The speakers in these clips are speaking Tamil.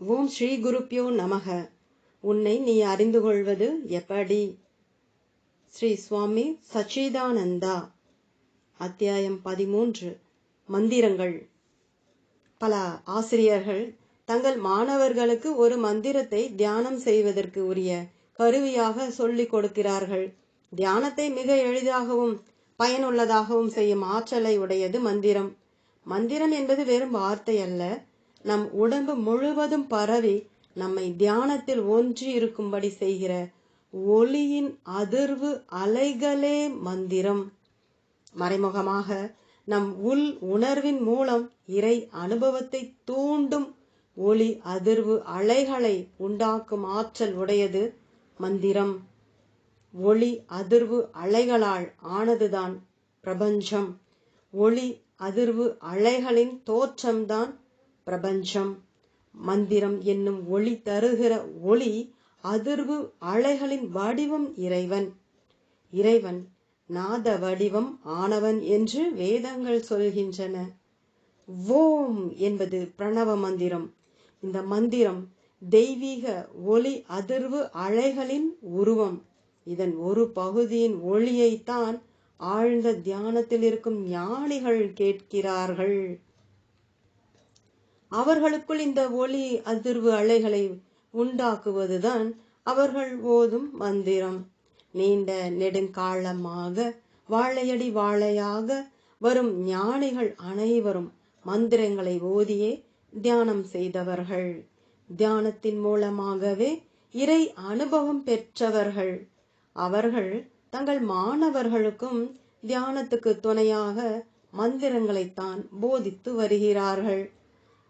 ஓம் ஸ்ரீ குருப்பியோ நமக. உன்னை நீ அறிந்து கொள்வது எப்படி? ஸ்ரீ சுவாமி சச்சிதானந்தா. அத்தியாயம் பதிமூன்று. மந்திரங்கள். பல ஆசிரியர்கள் தங்கள் மாணவர்களுக்கு ஒரு மந்திரத்தை தியானம் செய்வதற்கு உரிய கருவியாக சொல்லிக் கொடுக்கிறார்கள். தியானத்தை மிக எளிதாகவும் பயனுள்ளதாகவும் செய்யும் ஆற்றலை உடையது மந்திரம். மந்திரம் என்பது வெறும் வார்த்தை அல்ல நம் உடம்பு முழுவதும் பரவி நம்மை தியானத்தில் ஒன்றி இருக்கும்படி செய்கிற ஒளியின் அதிர்வு அலைகளே மந்திரம். மறைமுகமாக நம் உள் உணர்வின் மூலம் இறை அனுபவத்தை தூண்டும் ஒளி அதிர்வு அலைகளை உண்டாக்கும் ஆற்றல் உடையது மந்திரம். ஒளி அதிர்வு அலைகளால் ஆனதுதான் பிரபஞ்சம். ஒளி அதிர்வு அலைகளின் தோற்றம்தான் பிரபஞ்சம். மந்திரம் என்னும் ஒளி தருகிற ஒளி அதிர்வு அலைகளின் வடிவம் இறைவன். இறைவன் நாத வடிவம் ஆனவன் என்று வேதங்கள் சொல்கின்றன. ஓம் என்பது பிரணவ மந்திரம். இந்த மந்திரம் தெய்வீக ஒளி அதிர்வு அலைகளின் உருவம். இதன் ஒரு பகுதியின் ஒளியைத்தான் ஆழ்ந்த தியானத்தில் இருக்கும் ஞானிகள் கேட்கிறார்கள். அவர்களுக்குள் இந்த ஒளி அதிர்வு அலைகளை உண்டாக்குவதுதான் அவர்கள் ஓதும் மந்திரம். நீண்ட நெடுங்காலமாக வாழையடி வாழையாக வரும் ஞானிகள் அனைவரும் மந்திரங்களை ஓதியே தியானம் செய்தவர்கள். தியானத்தின் மூலமாகவே இறை அனுபவம் பெற்றவர்கள். அவர்கள் தங்கள் மாணவர்களுக்கும் தியானத்துக்கு துணையாக மந்திரங்களைத்தான் போதித்து வருகிறார்கள்.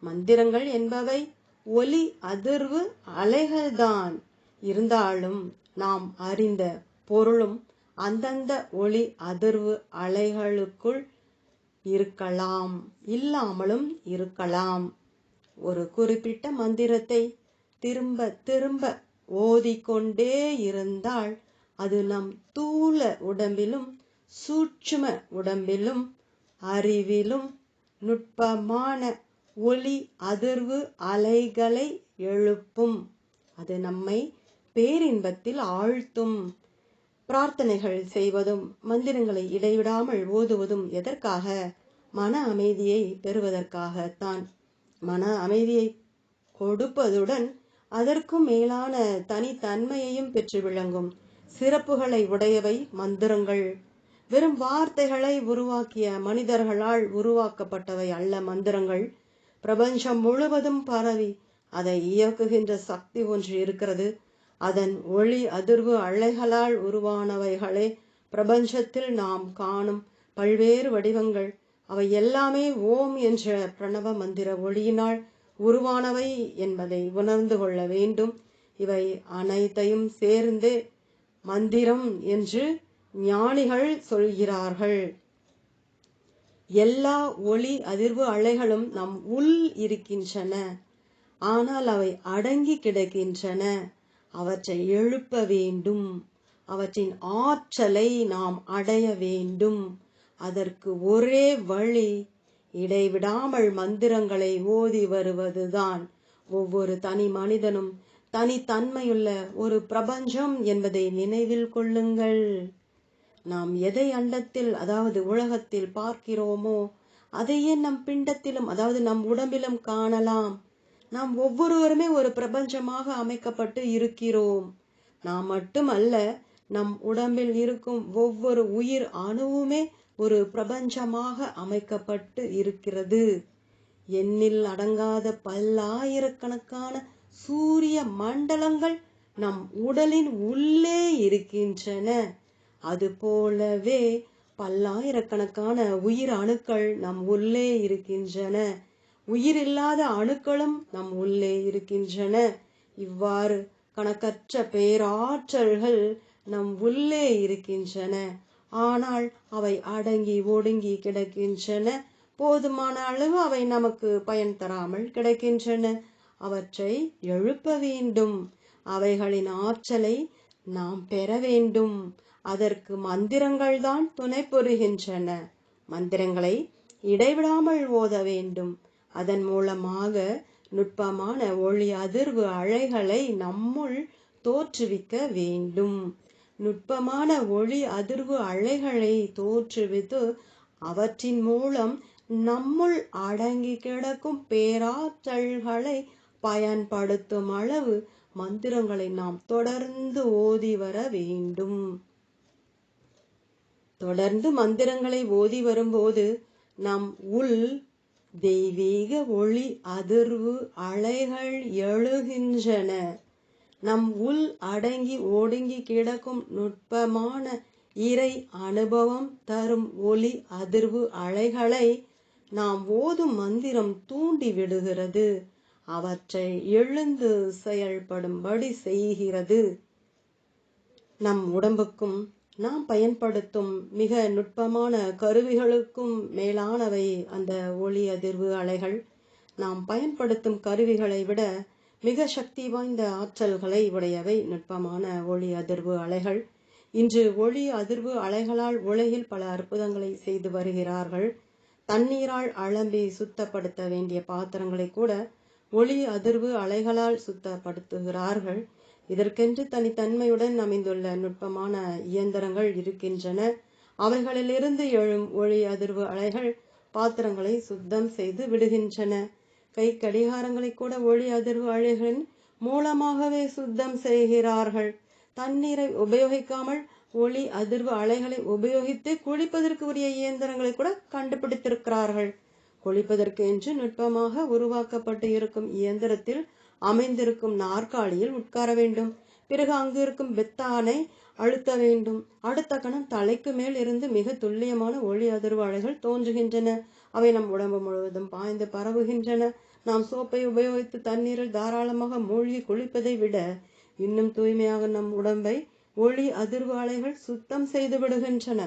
மந்திரங்கள் என்பவை ஒலி அதிர்வு அலைகள்தான். இருந்தாலும் நாம் அறிந்த பொருளும் அந்தந்த ஒளி அதிர்வு அலைகளுக்குள் இருக்கலாம் இல்லாமலும் இருக்கலாம். ஒரு குறிப்பிட்ட மந்திரத்தை திரும்ப திரும்ப ஓதிக்கொண்டே இருந்தால் அது நம் தூள உடம்பிலும் சூட்சும உடம்பிலும் அறிவிலும் நுட்பமான ஒளி அதிர்வு அலைகளை எழுப்பும். அது நம்மை பேரின்பத்தில் ஆழ்த்தும். பிரார்த்தனைகள் செய்வதும் மந்திரங்களை இடைவிடாமல் ஓதுவதும் எதற்காக? மன அமைதியை பெறுவதற்காகத்தான். மன அமைதியை கொடுப்பதுடன் அதற்கும் மேலான தனித்தன்மையையும் பெற்று விளங்கும். சிறப்புகளை உடையவை மந்திரங்கள். வெறும் வார்த்தைகளை உருவாக்கிய மனிதர்களால் உருவாக்கப்பட்டவை அல்ல மந்திரங்கள். பிரபஞ்சம் முழுவதும் பரவி அதை இயக்குகின்ற சக்தி ஒன்று இருக்கிறது. அதன் ஒளி அதிர்வு அலைகளால் உருவானவைகளே பிரபஞ்சத்தில் நாம் காணும் பல்வேறு வடிவங்கள். அவை எல்லாமே ஓம் என்ற பிரணவ மந்திர ஒளியினால் உருவானவை என்பதை உணர்ந்து கொள்ள வேண்டும். இவை அனைத்தையும் சேர்ந்து மந்திரம் என்று ஞானிகள் சொல்கிறார்கள். எல்லா ஒளி அதிர்வு அலைகளும் நம் உள் இருக்கின்றன. ஆனால் அவை அடங்கி கிடக்கின்றன. அவற்றை எழுப்ப வேண்டும். அவற்றின் ஆற்றலை நாம் அடைய வேண்டும். அதற்கு ஒரே வழி இடைவிடாமல் மந்திரங்களை ஓதி வருவதுதான். ஒவ்வொரு தனி மனிதனும் தனித்தன்மையுள்ள ஒரு பிரபஞ்சம் என்பதை நினைவில் கொள்ளுங்கள். நாம் எதை அண்டத்தில் அதாவது உலகத்தில் பார்க்கிறோமோ அதையே நம் பிண்டத்திலும் அதாவது நம் உடம்பிலும் காணலாம். நாம் ஒவ்வொருவருமே ஒரு பிரபஞ்சமாக அமைக்கப்பட்டு இருக்கிறோம். நாம் மட்டுமல்ல நம் உடம்பில் இருக்கும் ஒவ்வொரு உயிர் அணுவுமே ஒரு பிரபஞ்சமாக அமைக்கப்பட்டு இருக்கிறது. எண்ணில் அடங்காத பல்லாயிரக்கணக்கான சூரிய மண்டலங்கள் நம் உடலின் உள்ளே இருக்கின்றன. அது போலவே பல்லாயிரக்கணக்கான உயிர் அணுக்கள் நம் உள்ளே இருக்கின்றன. உயிர் இல்லாத அணுக்களும் நம் உள்ளே இருக்கின்றன. இவ்வாறு கணக்கற்ற பேராற்றல்கள் நம் உள்ளே இருக்கின்றன. ஆனால் அவை அடங்கி ஒடுங்கி கிடக்கின்றன. போதுமான அளவு அவை நமக்கு பயன் தராமல் கிடக்கின்றன. அவற்றை எழுப்ப வேண்டும். அவைகளின் ஆற்றலை நாம் பெற வேண்டும். அதற்கு மந்திரங்கள்தான் துணை புரிகின்றன. மந்திரங்களை இடைவிடாமல் ஓத வேண்டும். அதன் மூலமாக நுட்பமான ஒளி அதிர்வு அலைகளை நம்முள் தோற்றுவிக்க வேண்டும். நுட்பமான ஒளி அதிர்வு அலைகளை தோற்றுவித்து அவற்றின் மூலம் நம்முள் அடங்கி கிடக்கும் பேராற்றல்களை பயன்படுத்தும் அளவு மந்திரங்களை நாம் தொடர்ந்து ஓதி வர வேண்டும். தொடர்ந்து மந்திரங்களை ஓதி வரும்போது நம் உள் தெய்வீக ஒளி அதிர்வு அலைகள் எழுகின்றன. நம் உள் அடங்கி ஒடுங்கி கிடக்கும் நுட்பமான இறை அனுபவம் தரும் ஒளி அதிர்வு அலைகளை நாம் ஓதும் மந்திரம் தூண்டி விடுகிறது. அவற்றை எழுந்து செயல்படும்படி செய்கிறது. நம் உடம்புக்கும் நாம் பயன்படுத்தும் மிக நுட்பமான கருவிகளுக்கும் மேலானவை அந்த ஒளி அதிர்வு அலைகள். நாம் பயன்படுத்தும் கருவிகளை விட மிக சக்தி வாய்ந்த ஆற்றல்களை உடையவை நுட்பமான ஒளி அதிர்வு அலைகள். இன்று ஒளி அதிர்வு அலைகளால் உலகில் பல அற்புதங்களை செய்து வருகிறார்கள். தண்ணீரால் அலம்பி சுத்தப்படுத்த வேண்டிய பாத்திரங்களை கூட ஒளி அதிர்வு அலைகளால் சுத்தப்படுத்துகிறார்கள். இதற்கென்று தனித்தன்மையுடன் அமைந்துள்ள நுட்பமான இயந்திரங்கள் இருக்கின்றன. அவைகளிலிருந்து எழும் ஒளி அதிர்வு அலைகள் பாத்திரங்களை சுத்தம் செய்து விடுகின்றன. கை கடிகாரங்களை கூட ஒளி அதிர்வு அலைகளின் மூலமாகவே சுத்தம் செய்கிறார்கள். தண்ணீரை உபயோகிக்காமல் ஒளி அதிர்வு அலைகளை உபயோகித்து குளிப்பதற்கு உரிய இயந்திரங்களை கூட கண்டுபிடித்திருக்கிறார்கள். குளிப்பதற்கு என்று நுட்பமாக உருவாக்கப்பட்டு இருக்கும் இயந்திரத்தில் அமைந்திருக்கும் நாற்காலியில் உட்கார வேண்டும். பிறகு அங்கு இருக்கும் பெத்தானை அழுத்த வேண்டும். அடுத்த கணம் தலைக்கு மேல் இருந்து மிக துல்லியமான ஒளி அதிர்வு அலைகள் தோன்றுகின்றன. அவை நம் உடம்பு முழுவதும் பாய்ந்து பரவுகின்றன. நாம் சோப்பை உபயோகித்து தண்ணீரில் தாராளமாக மூழ்கி குளிப்பதை விட இன்னும் தூய்மையாக நம் உடம்பை ஒளி அதிர்வு அலைகள் சுத்தம் செய்து விடுகின்றன.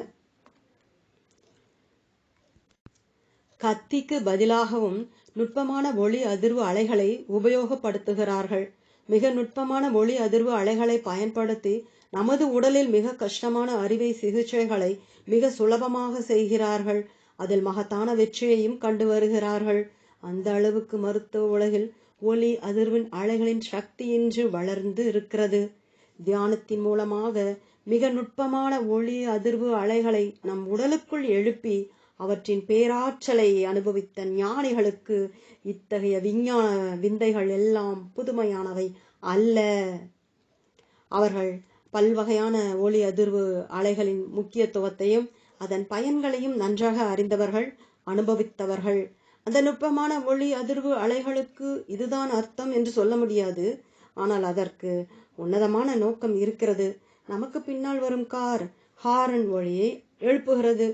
கத்திக்கு பதிலாகவும் நுட்பமான ஒளி அதிர்வு அலைகளை உபயோகப்படுத்துகிறார்கள். மிக நுட்பமான ஒளி அதிர்வு அலைகளை பயன்படுத்தி நமது உடலில் மிக கஷ்டமான அறுவை சிகிச்சைகளை மிக சுலபமாக செய்கிறார்கள். அதில் மகத்தான வெற்றியையும் கண்டு வருகிறார்கள். அந்த அளவுக்கு மருத்துவ உலகில் ஒளி அதிர்வின் அலைகளின் சக்தி இன்று வளர்ந்து இருக்கிறது. தியானத்தின் மூலமாக மிக நுட்பமான ஒளி அதிர்வு அலைகளை நம் உடலுக்குள் எழுப்பி அவற்றின் பேராற்றலை அனுபவித்த ஞானிகளுக்கு இத்தகைய விஞ்ஞான விந்தைகள் எல்லாம் புதுமையானவை அல்ல. அவர்கள் பல்வகையான ஒளி அதிர்வு அலைகளின் முக்கியத்துவத்தையும் அதன் பயன்களையும் நன்றாக அறிந்தவர்கள் அனுபவித்தவர்கள். அந்த நுட்பமான ஒளி அதிர்வு அலைகளுக்கு இதுதான் அர்த்தம் என்று சொல்ல முடியாது. ஆனால் அதற்கு உன்னதமான நோக்கம் இருக்கிறது. நமக்கு பின்னால் வரும் கார் ஹாரன் ஒளியை எழுப்புகிறது.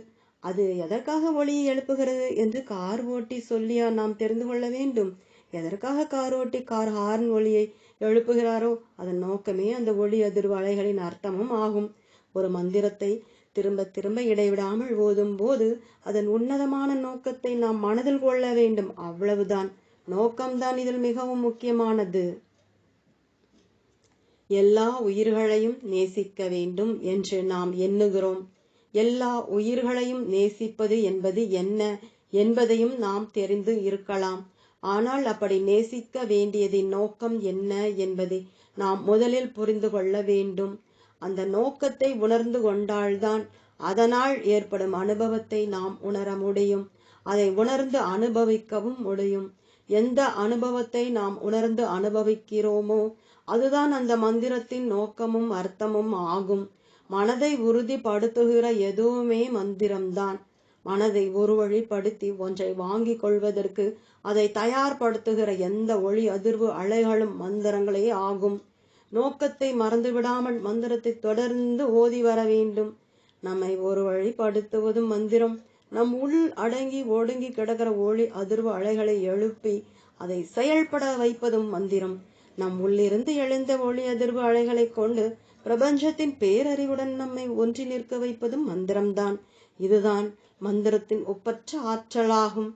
அது எதற்காக ஒளியை எழுப்புகிறது என்று கார் ஓட்டி சொல்லியா நாம் தெரிந்து கொள்ள வேண்டும். எதற்காக கார் ஓட்டி கார் ஹார்ன் ஒளியை எழுப்புகிறாரோ அதன் நோக்கமே அந்த ஒளி அதிர்வு அலைகளின் அர்த்தமும் ஆகும். ஒரு மந்திரத்தை திரும்ப திரும்ப இடைவிடாமல் ஓதும் போது அதன் உன்னதமான நோக்கத்தை நாம் மனதில் கொள்ள வேண்டும். அவ்வளவுதான். நோக்கம்தான் இதில் மிகவும் முக்கியமானது. எல்லா உயிர்களையும் நேசிக்க வேண்டும் என்று நாம் எண்ணுகிறோம். எல்லா உயிர்களையும் நேசிப்பது என்பது என்ன என்பதையும் நாம் தெரிந்து இருக்கலாம். ஆனால் அப்படி நேசிக்க வேண்டியதின் நோக்கம் என்ன என்பதை நாம் முதலில் புரிந்து கொள்ள வேண்டும். அந்த நோக்கத்தை உணர்ந்து கொண்டால்தான் அதனால் ஏற்படும் அனுபவத்தை நாம் உணர முடியும். அதை உணர்ந்து அனுபவிக்கவும் முடியும். எந்த அனுபவத்தை நாம் உணர்ந்து அனுபவிக்கிறோமோ அதுதான் அந்த மந்திரத்தின் நோக்கமும் அர்த்தமும் ஆகும். மனதை உறுதிப்படுத்துகிற எதுவுமே மந்திரம்தான். மனதை ஒரு வழிப்படுத்தி ஒன்றை வாங்கிக் கொள்வதற்கு அதை தயார்படுத்துகிற எந்த ஒளி அதிர்வு அலைகளும் மந்திரங்களே ஆகும். நோக்கத்தை மறந்துவிடாமல் மந்திரத்தை தொடர்ந்து ஓதி வர வேண்டும். நம்மை ஒரு வழிப்படுத்துவதும் மந்திரம். நம் உள் அடங்கி ஒடுங்கி கிடக்கிற ஒளி அதிர்வு அலைகளை எழுப்பி அதை செயல்பட வைப்பதும் மந்திரம். நம் உள்ளிருந்து எழுந்த ஒளி அதிர்வு அலைகளை கொண்டு பிரபஞ்சத்தின் பேரறிவுடன் நம்மை ஒன்றி நிற்க வைப்பதும் மந்திரம்தான். இதுதான் மந்திரத்தின் ஒப்பற்ற ஆற்றலாகும்.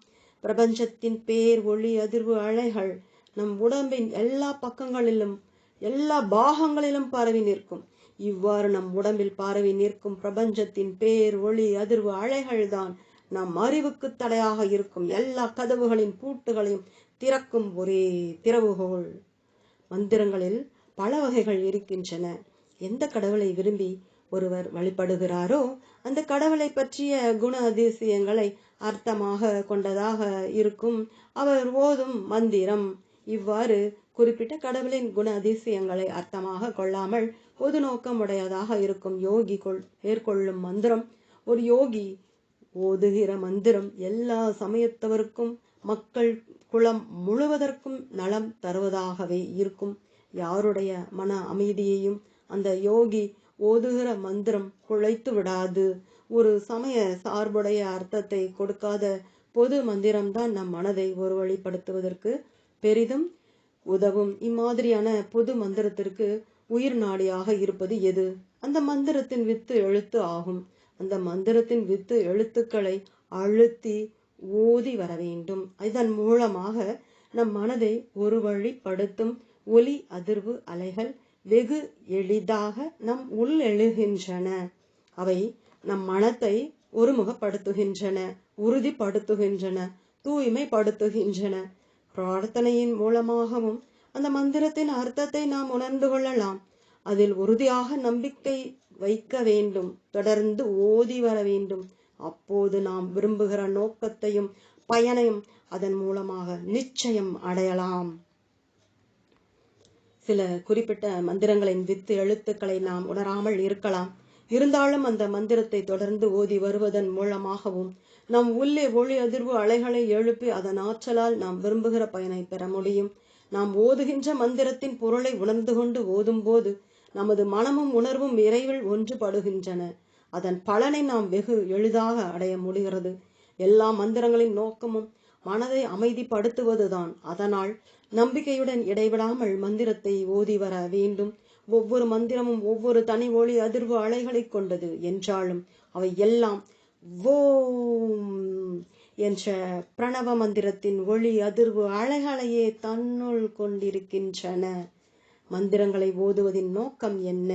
பிரபஞ்சத்தின் பேர் ஒளி அதிர்வு அலைகள் நம் உடம்பின் எல்லா பக்கங்களிலும் எல்லா பாகங்களிலும் பரவி நிற்கும். இவ்வாறு நம் உடம்பில் பரவி நிற்கும் பிரபஞ்சத்தின் பேர் ஒளி அதிர்வு அலைகள்தான் நம் அறிவுக்கு தடையாக இருக்கும். எல்லா கதவுகளின் பூட்டுகளையும் திறக்கும் ஒரே திறவுகோல் மந்திரங்களில் பல வகைகள் இருக்கின்றன. எந்த கடவுளை விரும்பி ஒருவர் வழிபடுகிறாரோ அந்த கடவுளை பற்றிய குண அதிசயங்களை அர்த்தமாக கொண்டதாக இருக்கும். அவர் ஓதும் மந்திரம். இவ்வாறு குறிப்பிட்ட கடவுளின் குண அதிசயங்களை அர்த்தமாக கொள்ளாமல் பொது நோக்கம் உடையதாக இருக்கும் யோகி கொள் மேற்கொள்ளும் மந்திரம். ஒரு யோகி ஓதுகிற மந்திரம் எல்லா சமயத்தவருக்கும் மக்கள் குலம் முழுவதற்கும் நலம் தருவதாகவே இருக்கும். யாருடைய மன அமைதியையும் அந்த யோகி ஓதுகிற மந்திரம் குழைத்து விடாது. ஒரு சமய சார்புடைய அர்த்தத்தை கொடுக்காத பொது மந்திரம்தான் நம் மனதை ஒரு வழிப்படுத்துவதற்கு பெரிதும் உதவும். இம்மாதிரியான பொது மந்திரத்திற்கு உயிர் நாடியாக இருப்பது எது? அந்த மந்திரத்தின் வித்து எழுத்து ஆகும். அந்த மந்திரத்தின் வித்து எழுத்துக்களை அழுத்தி ஓதி வர வேண்டும். இதன் மூலமாக நம் மனதை ஒரு வழிப்படுத்தும் ஒலி அதிர்வு அலைகள் வெகு எளிதாக நம் உள் எழுகின்றன. அவை நம் மனத்தை ஒருமுகப்படுத்துகின்றன உறுதிப்படுத்துகின்றன தூய்மைப்படுத்துகின்றன. பிரார்த்தனையின் மூலமாகவும் அந்த மந்திரத்தின் அர்த்தத்தை நாம் உணர்ந்து கொள்ளலாம். அதில் உறுதியாக நம்பிக்கை வைக்க வேண்டும் தொடர்ந்து ஓதி வர வேண்டும். அப்போது நாம் விரும்புகிற நோக்கத்தையும் பயனையும் அதன் மூலமாக நிச்சயம் அடையலாம். சில குறிப்பிட்ட மந்திரங்களின் வித்து எழுத்துக்களை நாம் உணராமல் இருக்கலாம். இருந்தாலும் அந்த மந்திரத்தை தொடர்ந்து ஓதி வருவதன் மூலமாகவும் நம் உள்ளே ஒளி அதிர்வு அலைகளை எழுப்பி அதன் ஆற்றலால் நாம் விரும்புகிற பயனை பெற முடியும். நாம் ஓதுகின்ற மந்திரத்தின் பொருளை உணர்ந்து கொண்டு ஓதும் போது நமது மனமும் உணர்வும் இறைவில் ஒன்றுபடுகின்றன. அதன் பலனை நாம் வெகு எளிதாக அடைய முடிகிறது. எல்லா மந்திரங்களின் நோக்கமும் மனதை அமைதிப்படுத்துவதுதான். அதனால் நம்பிக்கையுடன் இடைவிடாமல் மந்திரத்தை ஓதி வர வேண்டும். ஒவ்வொரு மந்திரமும் ஒவ்வொரு தனி ஒளி அதிர்வு அலைகளை கொண்டது என்றாலும் அவை எல்லாம் ஓம் என்ற பிரணவ மந்திரத்தின் ஒளி அதிர்வு அலைகளையே தன்னுள் கொண்டிருக்கின்றன. மந்திரங்களை ஓதுவதின் நோக்கம் என்ன?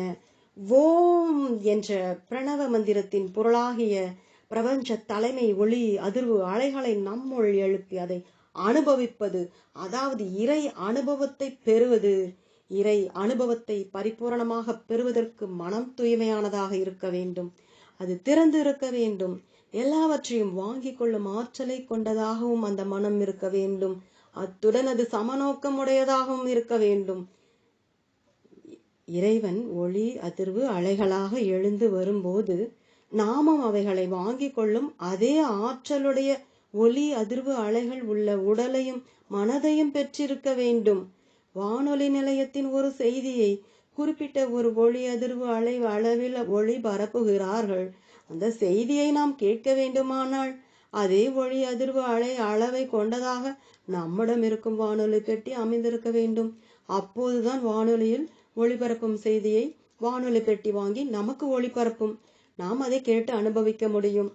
ஓம் என்ற பிரணவ மந்திரத்தின் பொருளாகிய பிரபஞ்ச தலைமை ஒளி அதிர்வு அலைகளை நம்முள் எழுப்பி அதை அனுபவிப்பது அதாவது இறை அனுபவத்தை பெறுவது. இறை அனுபவத்தை பரிபூரணமாக பெறுவதற்கு மனம் தூய்மையானதாக இருக்க வேண்டும். அது திறந்து இருக்க வேண்டும். எல்லாவற்றையும் வாங்கி கொள்ளும் ஆற்றலை கொண்டதாகவும் அந்த மனம் இருக்க வேண்டும். அத்துடன் அது சமநோக்கம் உடையதாகவும் இருக்க வேண்டும். இறைவன் ஒளி அதிர்வு அலைகளாக எழுந்து வரும்போது நாமும் அவைகளை வாங்கி கொள்ளும் அதே ஆற்றலுடைய ஒளி அதிர்வு அலைகள் உள்ள உடலையும் மனதையும் பெற்றிருக்க வேண்டும். வானொலி நிலையத்தின் ஒரு செய்தியை குறிப்பிட்ட ஒரு ஒளி அதிர்வு அலை அளவில் ஒளி பரப்புகிறார்கள். அந்த செய்தியை நாம் கேட்க வேண்டுமானால் அதே ஒளி அதிர்வு அலை அளவை கொண்டதாக நம்மிடம் இருக்கும் வானொலி பெட்டி அமைந்திருக்க வேண்டும். அப்போதுதான் வானொலியில் ஒளிபரப்பும் செய்தியை வானொலி பெட்டி வாங்கி நமக்கு ஒளிபரப்பும். நாம் அதை கேட்டு அனுபவிக்க முடியும்.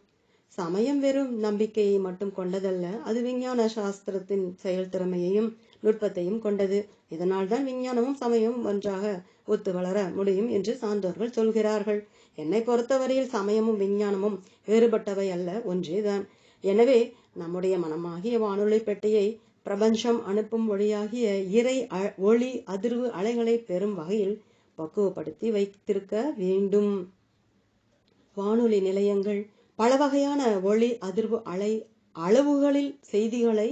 சமயம் வெறும் நம்பிக்கையை மட்டும் கொண்டதல்ல அது விஞ்ஞான சாஸ்திரத்தின் செயல்திறமையையும் நுட்பத்தையும் கொண்டது. இதனால் தான் விஞ்ஞானமும் சமயமும் ஒன்றாக ஒத்து வளர முடியும் என்று சான்றோர்கள் சொல்கிறார்கள். என்னை பொறுத்தவரையில் சமயமும் விஞ்ஞானமும் வேறுபட்டவை அல்ல ஒன்றேதான். எனவே நம்முடைய மனமாகிய வானொலி பெட்டியை பிரபஞ்சம் அனுப்பும் ஒளியாகிய இறை ஒளி அதிர்வு அலைகளை பெறும் வகையில் பக்குவப்படுத்தி வைத்திருக்க வேண்டும். வானொலி நிலையங்கள் பல வகையான ஒளி அதிர்வு அலை அளவுகளில் செய்திகளை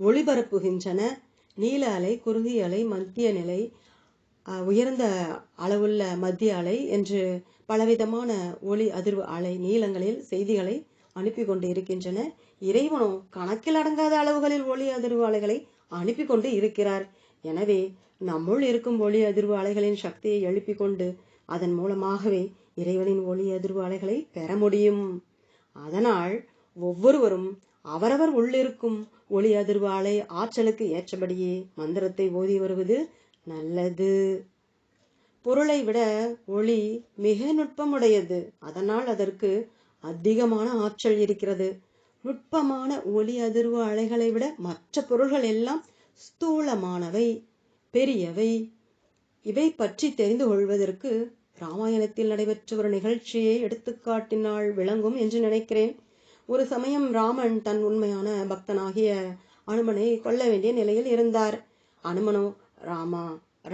ஒளிபரப்புகின்றன. நீல அலை குறுகிய அலை மத்திய நிலை உயர்ந்த அளவுள்ள மத்திய அலை என்று பலவிதமான ஒளி அதிர்வு அலை நீளங்களில் செய்திகளை அனுப்பி கொண்டு இருக்கின்றன இறைவனும் கணக்கில் அடங்காத அளவுகளில் ஒளி அதிர்வு அலைகளை அனுப்பி கொண்டு இருக்கிறார். எனவே நம்முள் இருக்கும் ஒளி அதிர்வு அலைகளின் சக்தியை எழுப்பிக் கொண்டு அதன் மூலமாகவே இறைவனின் ஒளி அதிர்வு அலைகளை பெற முடியும். அதனால் ஒவ்வொருவரும் அவரவர் உள்ளிருக்கும் ஒளி அதிர்வு அலை ஆற்றலுக்கு ஏற்றபடியே மந்திரத்தை ஓதி வருவது நல்லது. பொருளை விட ஒளி மிக நுட்பமுடையது. அதனால் அதற்கு அதிகமான ஆற்றல் இருக்கிறது. நுட்பமான ஒளி அதிர்வு அலைகளை விட மற்ற பொருள்கள் எல்லாம் ஸ்தூலமானவை பெரியவை. இவை பற்றி தெரிந்து கொள்வதற்கு ராமாயணத்தில் நடைபெற்ற ஒரு நிகழ்ச்சியை எடுத்துக்காட்டினால் விளங்கும் என்று நினைக்கிறேன். ஒரு சமயம் ராமன் தன் உண்மையான பக்தனாகிய அனுமனை கொல்ல வேண்டிய நிலையில் இருந்தார். அனுமனோ ராமா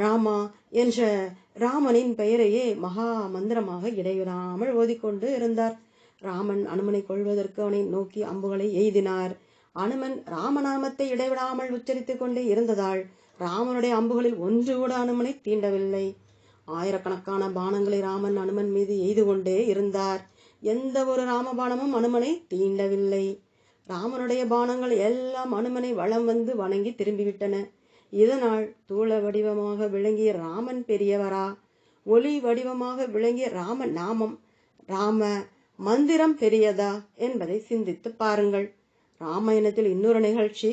ராமா என்ற ராமனின் பெயரையே மகா மந்திரமாக இடைவிடாமல் ஓதிக்கொண்டு இருந்தார். ராமன் அனுமனை கொள்வதற்கு அவனை நோக்கி அம்புகளை எய்தினார். அனுமன் ராமநாமத்தை இடைவிடாமல் உச்சரித்துக் கொண்டே இருந்ததால் ராமனுடைய அம்புகளில் ஒன்று கூட அனுமனை தீண்டவில்லை. ஆயிரக்கணக்கான பானங்களை ராமன் அனுமன் மீது எய்து கொண்டே இருந்தார். எந்த ஒரு ராமபானமும் அனுமனை தீண்டவில்லை. ராமனுடைய பானங்கள் எல்லாம் அனுமனை வளம் வந்து வணங்கி திரும்பிவிட்டன. இதனால் தூள வடிவமாக விளங்கிய ராமன் பெரியவரா? ஒளி வடிவமாக விளங்கிய ராம நாமம் ராம மந்திரம் பெரியதா என்பதை சிந்தித்து பாருங்கள். ராமாயணத்தில் இன்னொரு நிகழ்ச்சி.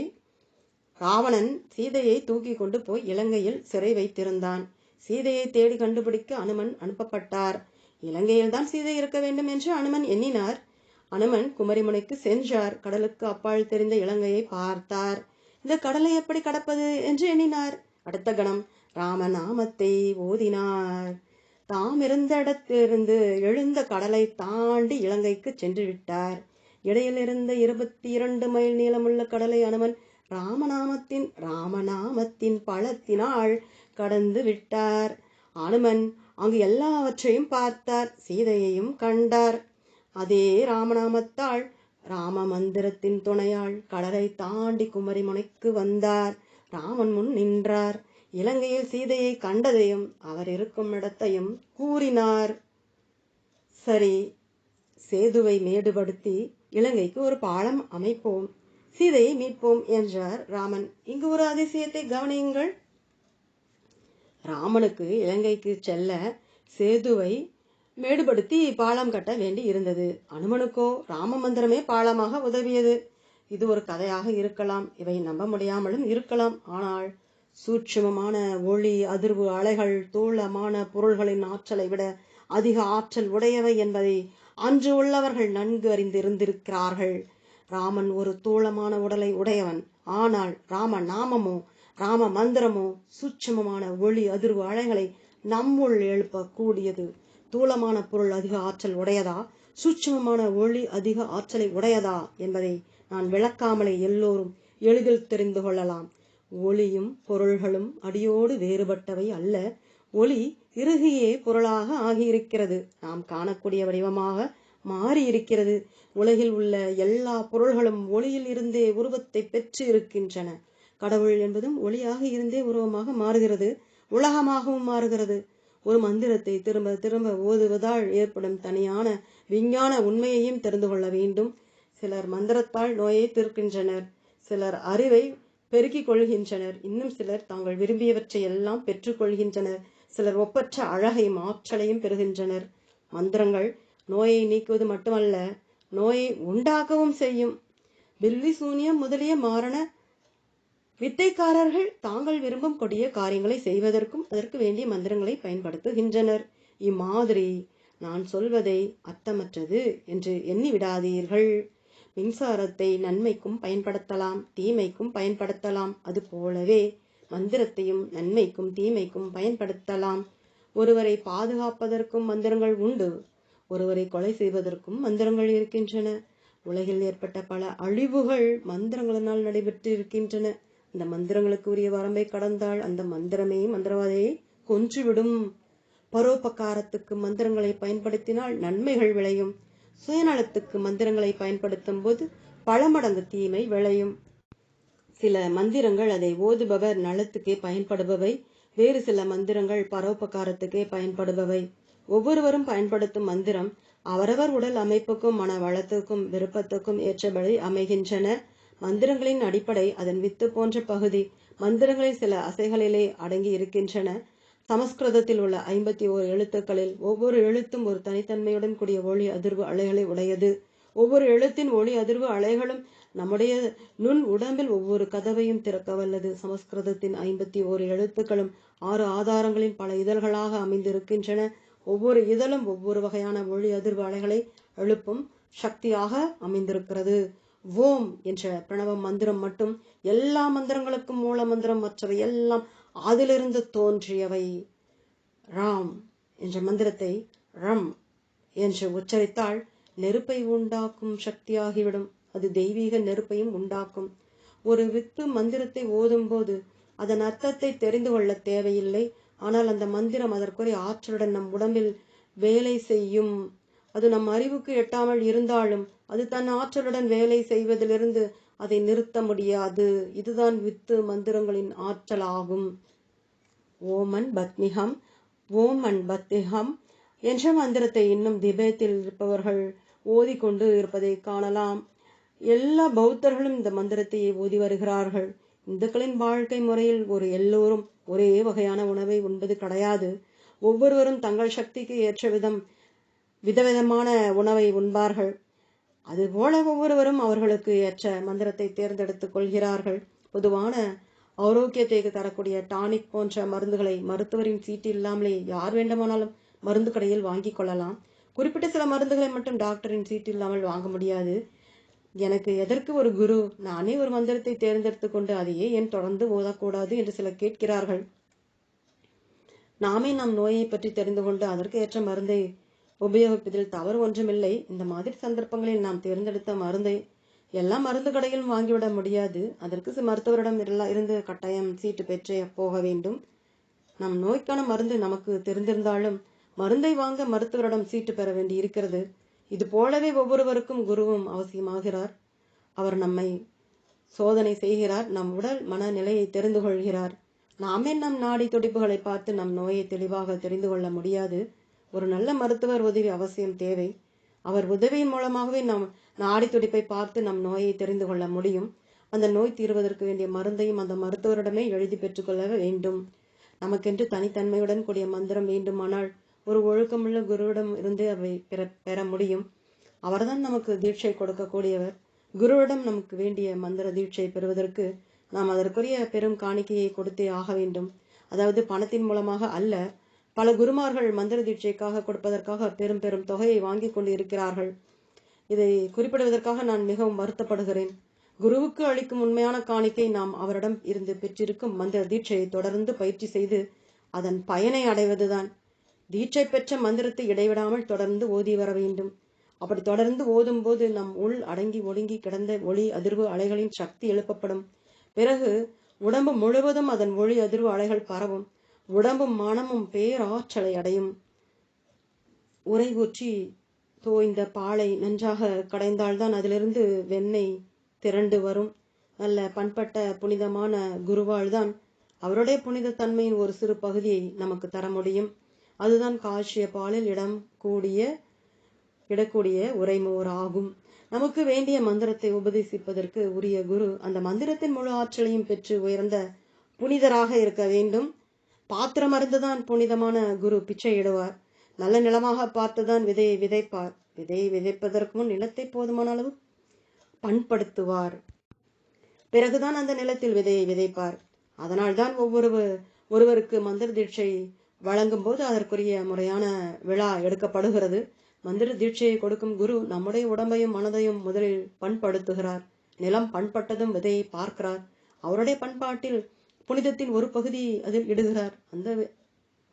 ராவணன் சீதையை தூக்கி கொண்டு போய் இலங்கையில் சிறை வைத்திருந்தான். சீதையை தேடி கண்டுபிடிக்க அனுமன் அனுப்பப்பட்டார். இலங்கையில் தான் சீதை இருக்க வேண்டும் என்று அனுமன் எண்ணினார். அனுமன் குமரிமுனைக்கு சென்றார். கடலுக்கு அப்பால் தெரிந்த இலங்கையை பார்த்தார். இந்த கடலை எப்படி கடப்பது என்று எண்ணினார். அடுத்த கணம் ராமநாமத்தை ஓதினார். தாம் இருந்த இடத்திலிருந்து எழுந்த கடலை தாண்டி இலங்கைக்கு சென்று விட்டார். இடையில் இருந்த இருபத்தி இரண்டு மைல் நீளமுள்ள கடலை அனுமன் ராமநாமத்தின் ராமநாமத்தின் பழத்தினால் கடந்து விட்டார். அனுமன் அங்கு எல்லாவற்றையும் பார்த்தார். சீதையையும் கண்டார். அதே ராமநாமத்தாள் ராம மந்திரத்தின் துணையால் கடலை தாண்டி குமரிமுனைக்கு வந்தார். ராமன் முன் நின்றார். இலங்கையில் சீதையை கண்டதையும் அவர் இருக்கும் இடத்தையும் கூறினார். சரி சேதுவை மேடுபடுத்தி இலங்கைக்கு ஒரு பாலம் அமைப்போம். சீதையை மீட்போம் என்றார் ராமன். இங்கு ஒரு அதிசயத்தை கவனியுங்கள். ராமனுக்கு இலங்கைக்கு செல்ல சேதுவை மேடுபடுத்தி பாலம் கட்ட வேண்டி இருந்தது. அனுமனுக்கோ ராம மந்திரமே பாலமாக உதவியது. இது ஒரு கதையாக இருக்கலாம். இவை நம்ப முடியாமலும் இருக்கலாம். ஆனால் சூட்சுமமான ஒளி அதிர்வு அலைகள் தூளமான பொருள்களின் ஆற்றலை விட அதிக ஆற்றல் உடையவை என்பதை அன்று உள்ளவர்கள் நன்கு அறிந்திருந்திருக்கிறார்கள். ராமன் ஒரு தூளமான உடலை உடையவன். ஆனால் ராம நாமமோ ராம மந்திரமோ சூட்சமமான ஒளி அதிர்வு அலைகளை நம்முள் எழுப்பக்கூடியது. தூளமான பொருள் அதிக ஆற்றல் உடையதா? சூட்சமமான ஒளி அதிக ஆற்றலை உடையதா? என்பதை நான் விளக்காமலே எல்லோரும் எளிதில் தெரிந்து கொள்ளலாம். ஒளியும் பொருள்களும் அடியோடு வேறுபட்டவை அல்ல. ஒளி இறுகியே பொருளாக ஆகியிருக்கிறது. நாம் காணக்கூடிய வடிவமாக மாறி இருக்கிறது உலகில் உள்ள எல்லா பொருள்களும் ஒளியில் இருந்தே உருவத்தை பெற்று இருக்கின்றன கடவுள் என்பதும் ஒளியாக இருந்தே உருவமாக மாறுகிறது உலகமாகவும் மாறுகிறது. ஒரு மந்திரத்தை திரும்ப திரும்ப ஓதுவதால் ஏற்படும் தனியான விஞ்ஞான உண்மையையும் தெரிந்து கொள்ள வேண்டும். சிலர் மந்திரத்தால் நோயை தீர்க்கின்றனர் சிலர் அறிவை பெருக்கிக் கொள்கின்றனர். இன்னும் சிலர் தாங்கள் விரும்பியவற்றை எல்லாம் பெற்றுக்கொள்கின்றனர் சிலர் ஒப்பற்ற அழகையும் ஆற்றலையும் பெறுகின்றனர். மந்திரங்கள் நோயை நீக்குவது மட்டுமல்ல நோயை உண்டாக்கவும் செய்யும். பில்லி சூனியம் முதலிய மாரண வித்தைக்காரர்கள் தாங்கள் விரும்பும் கொடிய காரியங்களை செய்வதற்கும் அதற்கு வேண்டிய மந்திரங்களை பயன்படுத்துகின்றனர். இம்மாதிரி நான் சொல்வதை அர்த்தமற்றது என்று எண்ணி விடாதீர்கள் மின்சாரத்தை நன்மைக்கும் பயன்படுத்தலாம் தீமைக்கும் பயன்படுத்தலாம். அது போலவே மந்திரத்தையும் நன்மைக்கும் தீமைக்கும் பயன்படுத்தலாம். ஒருவரை பாதுகாப்பதற்கும் மந்திரங்கள் உண்டு. ஒருவரை கொலை செய்வதற்கும் மந்திரங்கள் இருக்கின்றன. உலகில் ஏற்பட்ட பல அழிவுகள் மந்திரங்களினால் நடைபெற்று இருக்கின்றன இந்த மந்திரங்களுக்கு உரிய வரம்பை கடந்தால் அந்த மந்திரமே மந்திரவாதியை கொன்றுவிடும். பரோபகாரத்துக்கு மந்திரங்களை பயன்படுத்தினால் நன்மைகள் விளையும். சுயநலத்துக்கு மந்திரங்களை பயன்படுத்தும் போது பல மடங்கு தீமை விளையும். சில மந்திரங்கள் அதை ஓதுபவர் நலத்துக்கே பயன்படுபவை. வேறு சில மந்திரங்கள் பரோபகாரத்துக்கே பயன்படுபவை. ஒவ்வொருவரும் பயன்படுத்தும் மந்திரம் அவரவர் உடல் அமைப்புக்கும் மன வளத்துக்கும் விருப்பத்துக்கும் ஏற்றபடி அமைகின்றன. மந்திரங்களின் அடிப்படை அதன் வித்து போன்ற பகுதி மந்திரங்களின் சில அசைகளிலே அடங்கி இருக்கின்றன. சமஸ்கிருதத்தில் உள்ள ஐம்பத்தி ஓர் எழுத்துக்களில் ஒவ்வொரு எழுத்தும் ஒரு தனித்தன்மையுடன் கூடிய ஒளி அதிர்வு அலைகளை உடையது. ஒவ்வொரு எழுத்தின் ஒளி அதிர்வு அலைகளும் நம்முடைய நுண் உடம்பில் ஒவ்வொரு கதவையும் திறக்க வல்லது. சமஸ்கிருதத்தின் ஐம்பத்தி ஓரு எழுத்துக்களும் ஆறு ஆதாரங்களின் பல இதழ்களாக அமைந்திருக்கின்றன. ஒவ்வொரு இதழும் ஒவ்வொரு வகையான ஒளி அதிர்வு அலைகளை எழுப்பும் சக்தியாக அமைந்திருக்கிறது. ஓம் என்ற பிரணவ மந்திரம் மட்டும் எல்லா மந்திரங்களுக்கும் மூல மந்திரம் மற்றவை எல்லாம் அதிலிருந்து தோன்றியவை. ராம் என்ற மந்திரத்தை ரம் என்று உச்சரித்தால் நெருப்பை உண்டாக்கும் சக்தியாகிவிடும். அது தெய்வீக நெருப்பையும் உண்டாக்கும். ஒரு வித்து மந்திரத்தை ஓதும்போது அதன் அர்த்தத்தை தெரிந்து கொள்ள தேவையில்லை. ஆனால் அந்த மந்திரம் அதற்குரிய ஆற்றலுடன் நம் உடம்பில் வேலை செய்யும். அது நம் அறிவுக்கு எட்டாமல் இருந்தாலும் அது தன் ஆற்றலுடன் வேலை செய்வதிலிருந்து அதை நிறுத்த முடியாது. இதுதான் வித்து மந்திரங்களின் ஆற்றலாகும். ஓமன் பத்மிகம் ஓமன் பத்மிகம் என்ற மந்திரத்தை இன்னும் திபேத்தில் இருப்பவர்கள் ஓதிக்கொண்டு இருப்பதை காணலாம். எல்லா பௌத்தர்களும் இந்த மந்திரத்தை ஓதி வருகிறார்கள். இந்துக்களின் வாழ்க்கை முறையில் ஒரு எல்லோரும் ஒரே வகையான உணவை உண்பது கிடையாது. ஒவ்வொருவரும் தங்கள் சக்திக்கு ஏற்ற விதம் விதவிதமான உணவை உண்பார்கள். அதுபோல ஒவ்வொருவரும் அவர்களுக்கு ஏற்ற மந்திரத்தை தேர்ந்தெடுத்துக் கொள்கிறார்கள். பொதுவான ஆரோக்கியத்தை தரக்கூடிய டானிக் போன்ற மருந்துகளை மருத்துவரின் சீட்டு இல்லாமலே யார் வேண்டுமானாலும் மருந்து கடையில் வாங்கிக் கொள்ளலாம். குறிப்பிட்ட சில மருந்துகளை மட்டும் டாக்டரின் சீட்டு இல்லாமல் வாங்க முடியாது. எனக்கு எதற்கு ஒரு குரு? நானே ஒரு மந்திரத்தை தேர்ந்தெடுத்து கொண்டு அதையே ஏன் தொடர்ந்து ஓதக்கூடாது என்று சிலர் கேட்கிறார்கள். நாமே நம் நோயை பற்றி தெரிந்து கொண்டு அதற்கு ஏற்ற மருந்தை உபயோகிப்பதில் தவறு ஒன்றுமில்லை. இந்த மாதிரி சந்தர்ப்பங்களில் நாம் தேர்ந்தெடுத்த மருந்தை எல்லா மருந்து கடையிலும் வாங்கிவிட முடியாது. அதற்கு மருத்துவரிடம் இருந்து கட்டாயம் சீட்டு பெற்றே போக வேண்டும். நம் நோய்க்கான மருந்து நமக்கு தெரிந்திருந்தாலும் மருந்தை வாங்க மருத்துவரிடம் சீட்டு பெற வேண்டி இருக்கிறது. இது போலவே ஒவ்வொருவருக்கும் குருவும் அவசியமாகிறார். அவர் நம்மை சோதனை செய்கிறார். நம் உடல் மனநிலையை தெரிந்து கொள்கிறார். நாமே நம் நாடி துடிப்புகளை பார்த்து நம் நோயை தெளிவாக தெரிந்து கொள்ள முடியாது. ஒரு நல்ல மருத்துவர் உதவி அவசியம் தேவை. அவர் உதவியின் மூலமாகவே நம் நாடி துடிப்பை பார்த்து நம் நோயை தெரிந்து கொள்ள முடியும். அந்த நோய் தீர்வதற்கு வேண்டிய மருந்தையும் அந்த மருத்துவரிடமே எழுதி பெற்றுக்கொள்ள வேண்டும். நமக்கென்று தனித்தன்மையுடன் கூடிய மந்திரம் வேண்டுமானால் ஒரு ஒழுக்கமுள்ள குருவிடம் இருந்து அவை பெற பெற முடியும். அவர்தான் நமக்கு தீட்சை கொடுக்கக்கூடியவர். குருவிடம் நமக்கு வேண்டிய மந்திர தீட்சை பெறுவதற்கு நாம் அதற்குரிய பெரும் காணிக்கையை கொடுத்தே ஆக வேண்டும். அதாவது பணத்தின் மூலமாக அல்ல பல குருமார்கள் மந்திர தீட்சைக்காக கொடுப்பதற்காக பெரும் பெரும் தொகையை வாங்கி கொண்டு இருக்கிறார்கள் இதை குறிப்பிடுவதற்காக நான் மிகவும் வருத்தப்படுகிறேன். குருவுக்கு அளிக்கும் உண்மையான காணிக்கை நாம் அவரிடம் இருந்து பெற்றிருக்கும் மந்திர தீட்சையை தொடர்ந்து பயிற்சி செய்து அதன் பயனை அடைவதுதான். தீட்சை பெற்ற மந்திரத்தை இடைவிடாமல் தொடர்ந்து ஓதி வர வேண்டும். அப்படி தொடர்ந்து ஓதும் போது நம் உள் அடங்கி ஒடுங்கி கிடந்த ஒளி அதிர்வு அலைகளின் சக்தி எழுப்பப்படும். பிறகு உடம்பு முழுவதும் அதன் ஒளி அதிர்வு அலைகள் பரவும். உடம்பும் மனமும் பேராற்றலை அடையும். உரை ஊற்றி தோய்ந்த பாலை நன்றாக கடைந்தால்தான் அதிலிருந்து வெண்ணெய் திரண்டு வரும். நல்ல பண்பட்ட புனிதமான குருவாள்தான் அவருடைய புனிதத்தன்மையின் ஒரு சிறு பகுதியை நமக்கு தர முடியும். அதுதான் காய்ச்சிய பாலில் இடம் கூடிய இடக்கூடிய உரைமோர் ஆகும். நமக்கு வேண்டிய மந்திரத்தை உபதேசிப்பதற்கு உரிய குரு அந்த மந்திரத்தின் முழு ஆற்றலையும் பெற்று உயர்ந்த புனிதராக இருக்க வேண்டும். பாத்திரம் மருந்துதான் புனிதமான குரு பிச்சை இடுவார். நல்ல நிலமாக பார்த்துதான் விதையை விதைப்பார். விதையை விதைப்பதற்கு முன் நிலத்தை போதுமான அளவு பண்படுத்துவார். பிறகுதான் அந்த நிலத்தில் விதையை விதைப்பார். அதனால்தான் ஒவ்வொரு ஒருவருக்கு மந்திர தீட்சை வழங்கும் போது அதற்குரிய முறையான விழா எடுக்கப்படுகிறது. மந்திர தீட்சையை கொடுக்கும் குரு நம்முடைய உடம்பையும் மனதையும் முதலில் பண்படுத்துகிறார். நிலம் பண்பட்டதும் விதையை பார்க்கிறார். அவருடைய பண்பாட்டில் புனிதத்தின் ஒரு பகுதி அதில் இடுகிறார். அந்த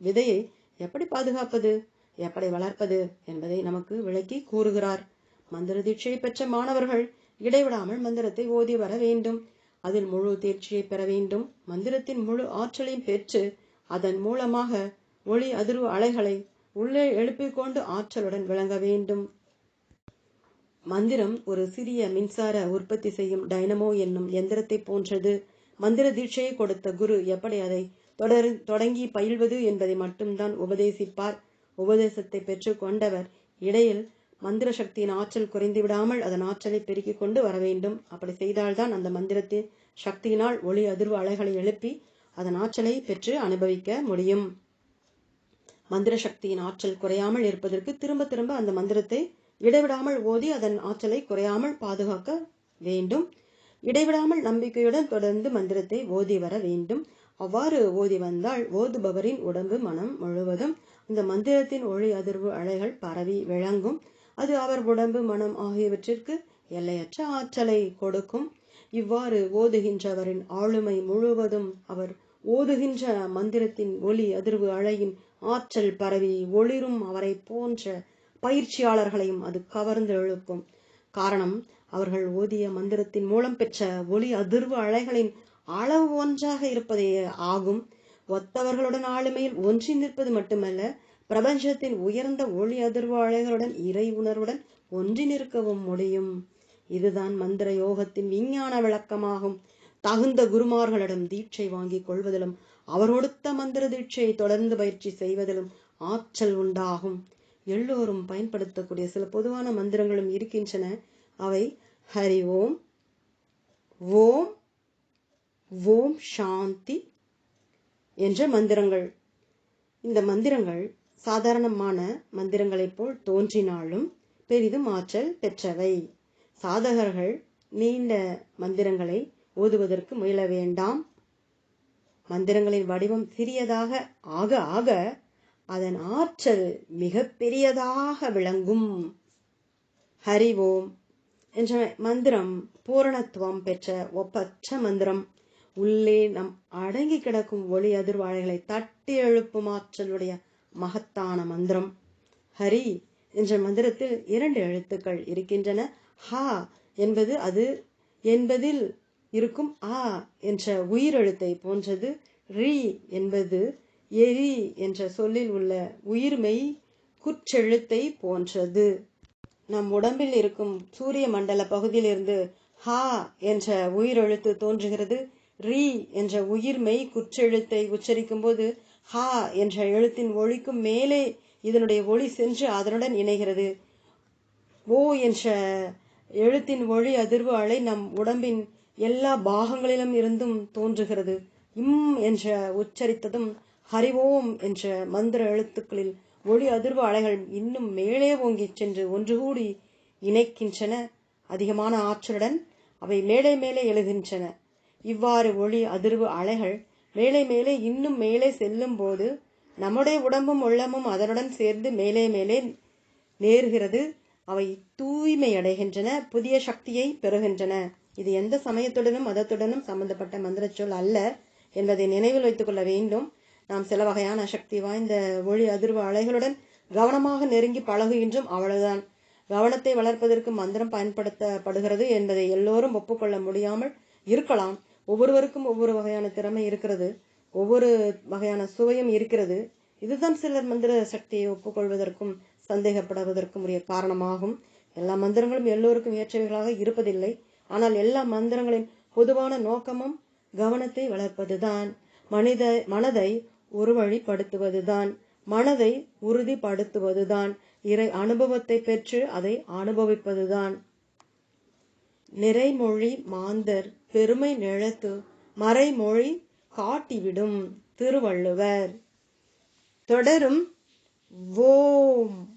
விதையை எப்படி பாதுகாப்பது? எப்படி வளர்ப்பது என்பதை நமக்கு விளக்கி கூறுகிறார். மந்திர தீட்சையை பெற்ற மாணவர்கள் இடைவிடாமல் மந்திரத்தை ஓதி வர வேண்டும். அதில் முழு தேர்ச்சியை பெற வேண்டும். மந்திரத்தின் முழு ஆற்றலையும் பெற்று அதன் மூலமாக ஒளி அதிர்வு அலைகளை உள்ளே எழுப்பிக் கொண்டு ஆற்றலுடன் விளங்க வேண்டும். மந்திரம் ஒரு சிறிய மின்சார உற்பத்தி செய்யும் டைனமோ என்னும் எந்திரத்தை போன்றது. மந்திர தீட்சையை கொடுத்த குரு எப்படி அதை தொடர் தொடங்கி பயில்வது என்பதை மட்டும்தான் உபதேசிப்பார். உபதேசத்தை பெற்று கொண்டவர் இடையில் மந்திர சக்தியின் ஆற்றல் குறைந்து விடாமல் அதன் ஆற்றலை பெருக்கிக் கொண்டு வர வேண்டும். அப்படி செய்தால்தான் அந்த மந்திரத்தின் சக்தியினால் ஒளி அதிர்வு அலைகளை எழுப்பி அதன் ஆற்றலை பெற்று அனுபவிக்க முடியும். மந்திர சக்தியின் ஆற்றல் குறையாமல் இருப்பதற்கு திரும்ப திரும்ப அந்த மந்திரத்தை இடைவிடாமல் ஓதி அதன் ஆற்றலை குறையாமல் பாதுகாக்க வேண்டும். இடைவிடாமல் நம்பிக்கையுடன் தொடர்ந்து மந்திரத்தை ஓதி வர வேண்டும். அவ்வாறு ஓதி வந்தால் ஓதுபவரின் உடம்பு மனம் முழுவதும் இந்த மந்திரத்தின் ஒளி அதிர்வு அலைகள் பரவி விளங்கும். அது அவர் உடம்பு மனம் ஆகியவற்றிற்கு எல்லையற்ற ஆற்றலை கொடுக்கும். இவ்வாறு ஓதுகின்றவரின் ஆளுமை முழுவதும் அவர் ஓதுகின்ற மந்திரத்தின் ஒளி அதிர்வு அலையின் ஆற்றல் பரவி ஒளிரும் அவரை போன்ற பயிற்சியாளர்களையும் அது கவர்ந்து இழுக்கும் காரணம் அவர்கள் ஓதிய மந்திரத்தின் மூலம் பெற்ற ஒளி அதிர்வு அலைகளின் அளவு ஒன்றாக இருப்பதே ஆகும். ஒத்தவர்களுடன் ஆளுமையில் ஒன்றி நிற்பது மட்டுமல்ல பிரபஞ்சத்தின் உயர்ந்த ஒளி அதிர்வு அலைகளுடன் இறை உணர்வுடன் ஒன்றி நிற்கவும் முடியும். இதுதான் மந்திர யோகத்தின் விஞ்ஞான விளக்கமாகும். தகுந்த குருமார்களிடம் தீட்சை வாங்கிக் கொள்வதிலும் அவர் கொடுத்த மந்திர தீட்சையை தொடர்ந்து பயிற்சி செய்வதிலும் ஆற்றல் உண்டாகும். எல்லோரும் பயன்படுத்தக்கூடிய சில பொதுவான மந்திரங்களும் இருக்கின்றன. அவை ஹரி ஓம் ஓம் ஓம் சாந்தி என்ற மந்திரங்கள். இந்த மந்திரங்கள் சாதாரணமான மந்திரங்களைப் போல் தோன்றினாலும் பெரிதும் ஆற்றல் பெற்றவை. சாதகர்கள் நீண்ட மந்திரங்களை ஓதுவதற்கு முயல வேண்டாம். மந்திரங்களின் வடிவம் சிறியதாக ஆக ஆக அதன் ஆற்றல் மிகப்பெரியதாக விளங்கும். ஹரி ஓம். என்ற மந்திரம் பூரணத்துவம் பெற்ற ஒப்பற்ற மந்திரம். உள்ளே நம் அடங்கி கிடக்கும் ஒளி அதிர்வாழைகளை தட்டி எழுப்பும் ஆற்றலுடைய மகத்தான மந்திரம். ஹரி என்ற மந்திரத்தில் இரண்டு எழுத்துக்கள் இருக்கின்றன. ஹா என்பது அது என்பதில் இருக்கும் ஆ என்ற உயிரெழுத்தை போன்றது. ரி என்பது எரி என்ற சொல்லில் உள்ள உயிர்மெய் குற்றெழுத்தை போன்றது. நம் உடம்பில் இருக்கும் சூரிய மண்டல பகுதியிலிருந்து ஹா என்ற உயிரெழுத்து தோன்றுகிறது. ரி என்ற உயிர்மெய் குற்றெழுத்தை உச்சரிக்கும் போது ஹா என்ற எழுத்தின் ஒளிக்கும் மேலே இதனுடைய ஒளி சென்று அதனுடன் இணைகிறது. ஓ என்ற எழுத்தின் ஒளி அதிர்வு அலை நம் உடம்பின் எல்லா பாகங்களிலும் இருந்தும் தோன்றுகிறது. இம் என்ற உச்சரித்ததும் ஹரிவோம் என்ற மந்திர எழுத்துக்களில் ஒளி அதிர்வு அலைகள் இன்னும் மேலே ஓங்கிச் சென்று ஒன்று கூடி இணைக்கின்றன. அதிகமான ஆற்றலுடன் அவை மேலே மேலே எழுகின்றன. இவ்வாறு ஒளி அதிர்வு அலைகள் மேலே மேலே இன்னும் மேலே செல்லும் போது நம்முடைய உடம்பும் உள்ளமும் அதனுடன் சேர்ந்து மேலே மேலே நேர்கிறது. அவை தூய்மை அடைகின்றன புதிய சக்தியை பெறுகின்றன. இது எந்த சமயத்துடனும் மதத்துடனும் சம்பந்தப்பட்ட மந்திர சொல் அல்ல என்பதை நினைவில் வைத்துக் கொள்ள வேண்டும். நாம் சில வகையான சக்தி வாய்ந்த ஒளி அதிர்வு அலைகளுடன் கவனமாக நெருங்கி பழகுகின்றோம் அவ்வளவுதான் கவனத்தை வளர்ப்பதற்கு மந்திரம் பயன்படுத்தப்படுகிறது என்பதை எல்லோரும் ஒப்புக்கொள்ள முடியாமல் இருக்கலாம். ஒவ்வொருவருக்கும் ஒவ்வொரு வகையான திறமை இருக்கிறது. ஒவ்வொரு வகையான சுவையும் இருக்கிறது. இதுதான் சிலர் மந்திர சக்தியை ஒப்புக்கொள்வதற்கும் சந்தேகப்படுவதற்கும் உரிய காரணமாகும். எல்லா மந்திரங்களும் எல்லோருக்கும் ஏற்றவைகளாக இருப்பதில்லை. ஆனால் எல்லா மந்திரங்களின் பொதுவான நோக்கமும் கவனத்தை வளர்ப்பதுதான். மனித மனதை ஒரு வழிப்படுத்துவதுதான் மனதை உறுதிப்படுத்துவதுதான். இறை அனுபவத்தை பெற்று அதை அனுபவிப்பதுதான். நிறைமொழி மாந்தர் பெருமை நிழத்து மறைமொழி காட்டிவிடும் திருவள்ளுவர். தொடரும் ஓம்